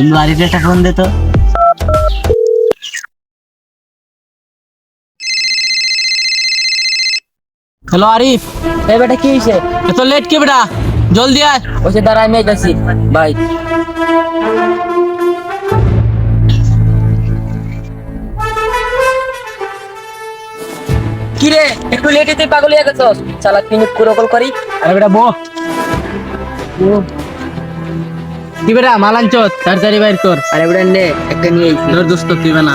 বন্ধু আরিফের একটা ফোন দে তো হ্যালো আরিফ এই বেটা কি হয়েছে এত লেট কে বেটা জলদি আয় ওসে দাঁড়া আমি আইতাছি ভাই কিরে একটু লেটে তুই পাগল হয়ে গেছস চালা তিন কুরো কল করি আরে বেটা বো কি বেটা মাল তাড়াতাড়ি বাইর কর। আরে বেটা নে একটা নিয়ে আইছি ধর দোস্ত তুই না।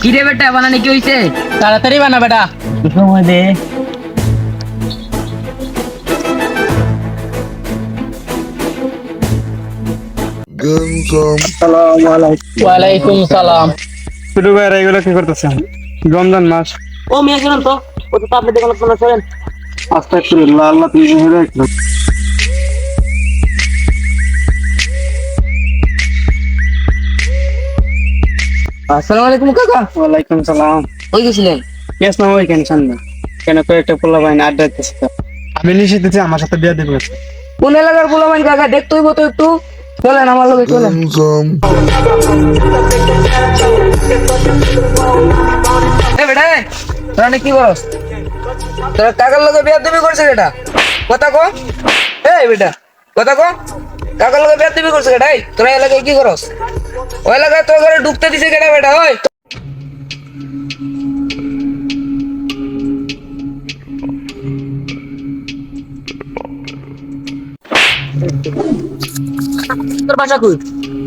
কিরে বেটা বানানি কি হইছে? তাড়াতাড়ি বানা বেটা। সময় দে। ওয়ালাইকুম সালাম। ছোট ভাইরা এগুলো কি করতেছেন? রমজান মাস। ও মেয়ে শুনুন তো। ও তো আপনি দেখুন আপনারা চলেন আস্তে আল্লাহ তুমি হেরে রাখল আসসালামু আলাইকুম কাকা। ওয়ালাইকুম সালাম। ওই গেছিলেন? কেস না ওই কেন সামনে। কেন তো একটা পোলা বাইন আড্ডা দিতেছে তো। আমি নিষেধেছি আমার সাথে বিয়ে দেবে কোন এলাকার পোলা বাইন কাকা? দেখতে হইব তো একটু। চলেন আমার লগে চলেন। বেটা তোরা কি করস তোরা কাকার লগে বিয়া দিবি করছে কেটা কথা কো। এই বেটা কথা কো। কাকার লগে বিয়া দিবি করছে কেটা এই তোরা এলাকায় কি করস? ওই এলাকায় তোর ঘরে ঢুকতে দিছে কেটা বেটা? ওই তোর বাসা কই?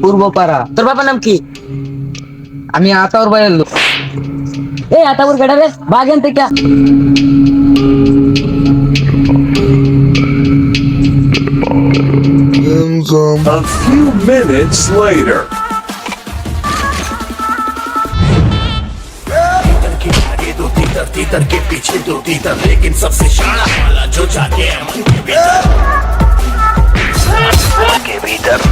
পূর্বপাড়া। তোর বাবার নাম কি? আমি আতাউর ভাইয়ের লোক। ಏ ಆತ ಊರ್ ಕಡೆ ಬಾಗಂತಿಕ A few minutes later. के पीछे दो तीतर लेकिन सबसे शाना वाला जो जाके अमन के भीतर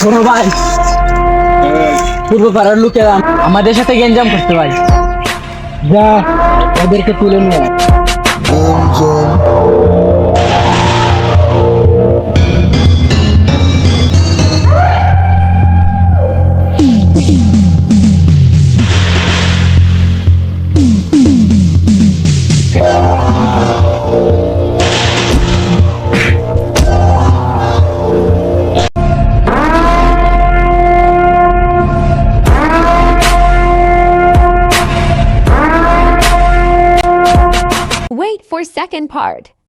শোনো ভাই। পূর্ব পাড়ার লোকেরা আমাদের সাথে গেঞ্জাম করতে ভাই। যা ওদেরকে তুলে নিয়ে second part.